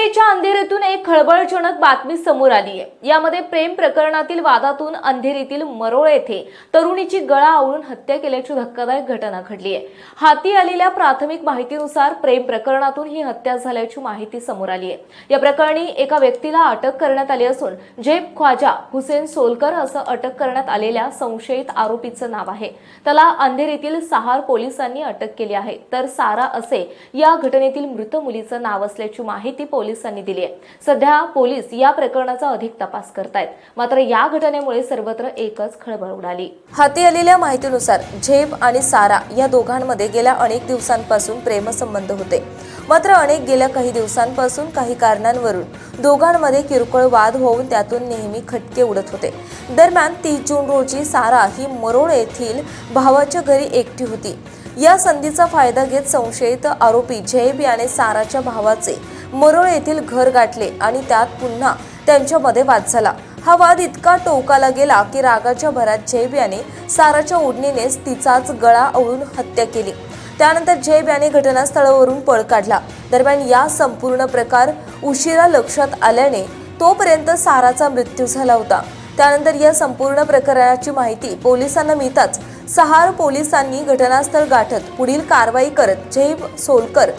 मुंबईच्या अंधेरीतून एक खळबळजनक बातमी समोर आली आहे. यामध्ये प्रेम प्रकरणातील वादातून अंधेरीतील मरोळ येथे तरुणीची गळा आवळून हत्या केल्याची धक्कादायक घटना घडली आहे. हाती आलेल्या प्राथमिक माहितीनुसार प्रेम प्रकरणातून ही हत्या झाल्याची माहिती समोर आली आहे. या प्रकरणी एका व्यक्तीला अटक करण्यात आली असून जेब ख्वाजा हुसेन सोलकर असं अटक करण्यात आलेल्या संशयित आरोपीचं नाव आहे. त्याला अंधेरीतील सहार पोलिसांनी अटक केली आहे. तर सारा असे या घटनेतील मृत मुलीचं नाव असल्याची माहिती पोलिसांनी दिली आहे. सध्या पोलीस या प्रकरणाचा अधिक तपास करतायत. मात्र या घटनेमुळे सर्वत्र एकच खळबळ उडाली. हाती आलेल्या माहितीनुसार झेब आणि सारा या दोघांमध्ये गेल्या अनेक दिवसांपासून प्रेमसंबंध होते. मात्र अनेक गेल्या काही दिवसांपासून काही कारणांवरून दोघांमध्ये किरकोळ वाद होऊन त्यातून नेहमी खटके उडत होते. दरम्यान तीस जून रोजी सारा ही मरोळ येथील भावाच्या घरी एकटी होती. या संधीचा फायदा घेत संशयित आरोपी जयब याने साराच्या भावाचे मरोळ येथील घर गाठले आणि त्यात पुन्हा त्यांच्यामध्ये वाद झाला. हा वाद इतका टोकाला गेला की रागाच्या भरात जैब याने साराच्या ओढणीनेच तिचाच गळा ओळून हत्या केली. त्यानंतर जैब याने घटनास्थळावरून पळ काढला. दरम्यान या संपूर्ण प्रकार उशिरा लक्षात आल्याने तोपर्यंत साराचा मृत्यू झाला होता. त्यानंतर या संपूर्ण प्रकरणाची माहिती पोलिसांना मिळताच सहार पोलिसांनी घटनास्थळ गाठत पुढील कारवाई करत जैब सोलकर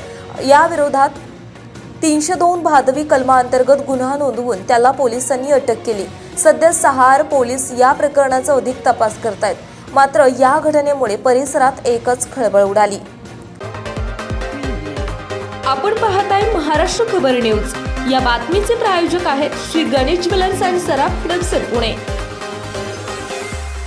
या विरोधात तीनशे दोन भादवी कलमाअंतर्गत गुन्हा नोंदवून त्याला पोलिसांनी अटक केली. सध्या सहार पोलीस या प्रकरणाचा अधिक तपास करतायत. मात्र या घटनेमुळे परिसरात एकच खळबळ उडाली. आपण पाहत आहे महाराष्ट्र खबर न्यूज. या बातमीचे प्रायोजक आहेत श्री गणेश ज्वेलर्स अँड सराफ हडपसर पुणे.